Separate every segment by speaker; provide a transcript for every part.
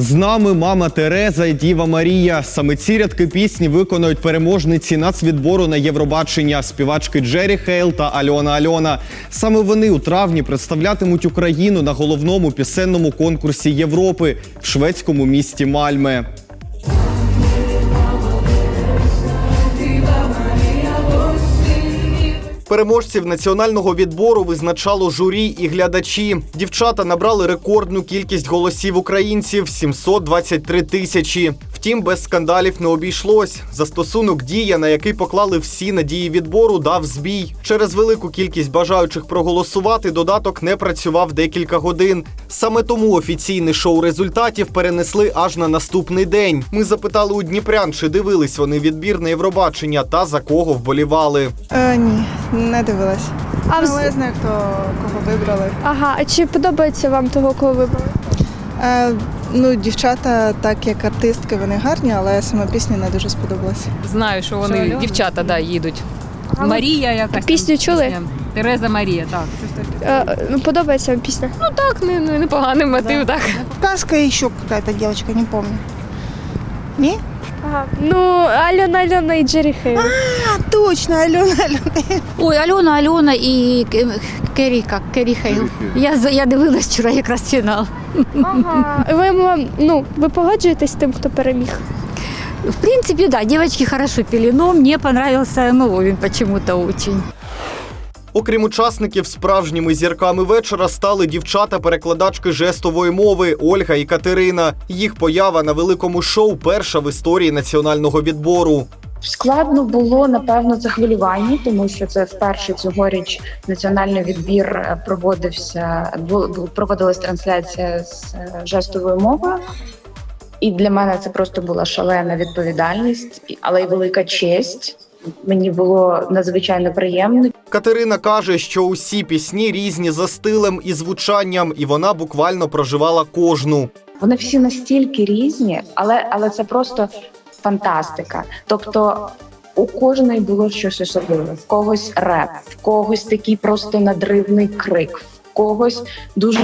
Speaker 1: З нами мама Тереза і Діва Марія. Саме ці рядки пісні виконують переможниці нацвідбору на Євробачення, співачки Джері Хейл та Альона Альона. Саме вони у травні представлятимуть Україну на головному пісенному конкурсі Європи в шведському місті Мальме. Переможців національного відбору визначало журі і глядачі. Дівчата набрали рекордну кількість голосів українців 723 тисячі. Втім, без скандалів не обійшлось. Застосунок дія, на який поклали всі надії відбору, дав збій. Через велику кількість бажаючих проголосувати додаток не працював декілька годин. Саме тому офіційне шоу результатів перенесли аж на наступний день. Ми запитали у дніпрян, чи дивились вони відбір на Євробачення та за кого вболівали.
Speaker 2: Е, ні, не дивилась.
Speaker 3: А
Speaker 2: Але
Speaker 3: вз...
Speaker 2: я знаю, хто кого вибрали.
Speaker 3: Ага, а чи подобається вам того, кого вибрали?
Speaker 2: Е, ну, дівчата, так як артистки, вони гарні, але сама пісня не дуже сподобалась.
Speaker 4: Знаю, що вони
Speaker 2: Що, Альона?
Speaker 4: дівчата да, їдуть.
Speaker 3: А
Speaker 4: Марія якась.
Speaker 3: пісню
Speaker 4: там
Speaker 3: чули?
Speaker 4: пісня. Тереза Марія, так.
Speaker 3: Е, ну, подобається вам пісня?
Speaker 4: Ну так, не, не, непоганий мотив, так.
Speaker 5: Сказка и еще какая-то девочка, не помню. Не?
Speaker 3: Ага. Ну, Альона Альона і Джері Хейл.
Speaker 5: А, точно, Алена, Алена.
Speaker 6: Ой, Альона, Альона і К- Кері, Хейл. Я, з- я дивилась вчора якраз фінал.
Speaker 3: Ага. Ви, ну, ви погоджуєтесь з тим, хто переміг?
Speaker 6: В принципе, да, девочки хорошо пели, но мне понравился Новин почему-то очень.
Speaker 1: Окрім учасників, справжніми зірками вечора стали дівчата-перекладачки жестової мови Ольга і Катерина. Їх поява на великому шоу перша в історії національного відбору.
Speaker 7: Складно було напевно це хвилювання, тому що це вперше цьогоріч національний відбір е, проводився. проводилась трансляція з е, жестовою мовою. І для мене це просто була шалена відповідальність, але й велика честь. Мені було надзвичайно приємно.
Speaker 1: Катерина каже, що усі пісні різні за стилем і звучанням, і вона буквально проживала кожну.
Speaker 7: Вони всі настільки різні, але, але це просто фантастика. Тобто у кожної було щось особливе. В когось реп, в когось такий просто надривний крик, в когось дуже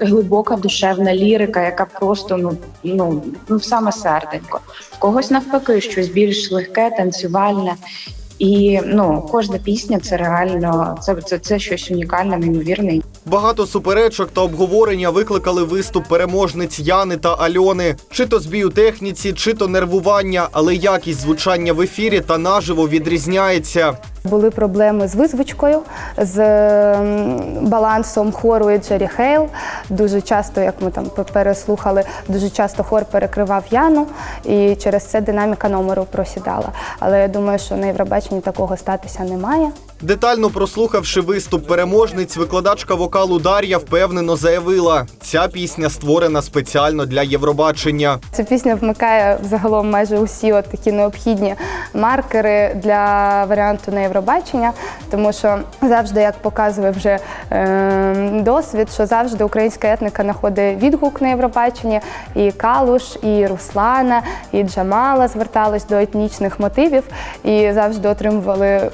Speaker 7: глибока, душевна лірика, яка просто ну, ну, ну саме серденько. В когось навпаки щось більш легке, танцювальне. І ну, кожна пісня це реально це, це, це щось унікальне, неймовірне.
Speaker 1: Багато суперечок та обговорення викликали виступ переможниць Яни та Альони. Чи то збій у техніці, чи то нервування, але якість звучання в ефірі та наживо відрізняється.
Speaker 8: Були проблеми з визвучкою, з ем, балансом хору і Джері Хейл. Дуже часто, як ми там переслухали, дуже часто хор перекривав Яну, і через це динаміка номеру просідала. Але я думаю, що на Євробаченні такого статися не має.
Speaker 1: Детально прослухавши виступ переможниць, викладачка вокалу Дар'я впевнено заявила: ця пісня створена спеціально для Євробачення.
Speaker 8: Ця пісня вмикає взагалом майже усі от такі необхідні маркери для варіанту на Євробачення, тому що завжди, як показує вже е, досвід, що завжди українська етника знаходить відгук на Євробаченні. І Калуш, і Руслана, і Джамала звертались до етнічних мотивів і завжди отримували.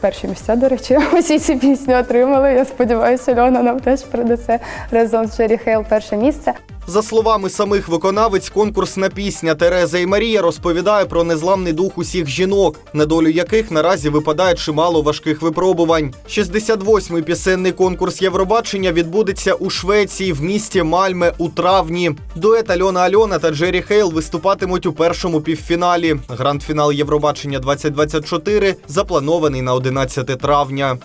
Speaker 8: Перші місця, до речі, усі ці пісні отримали. Я сподіваюся, Льона нам теж принесе разом з Джері Хейл перше місце.
Speaker 1: За словами самих виконавиць, конкурсна пісня Тереза і Марія розповідає про незламний дух усіх жінок, на долю яких наразі випадає чимало важких випробувань. 68-й пісенний конкурс Євробачення відбудеться у Швеції в місті Мальме у травні. Дует Альона Альона та Джері Хейл виступатимуть у першому півфіналі. Гранд-фінал Євробачення 2024 запланований на 11 травня.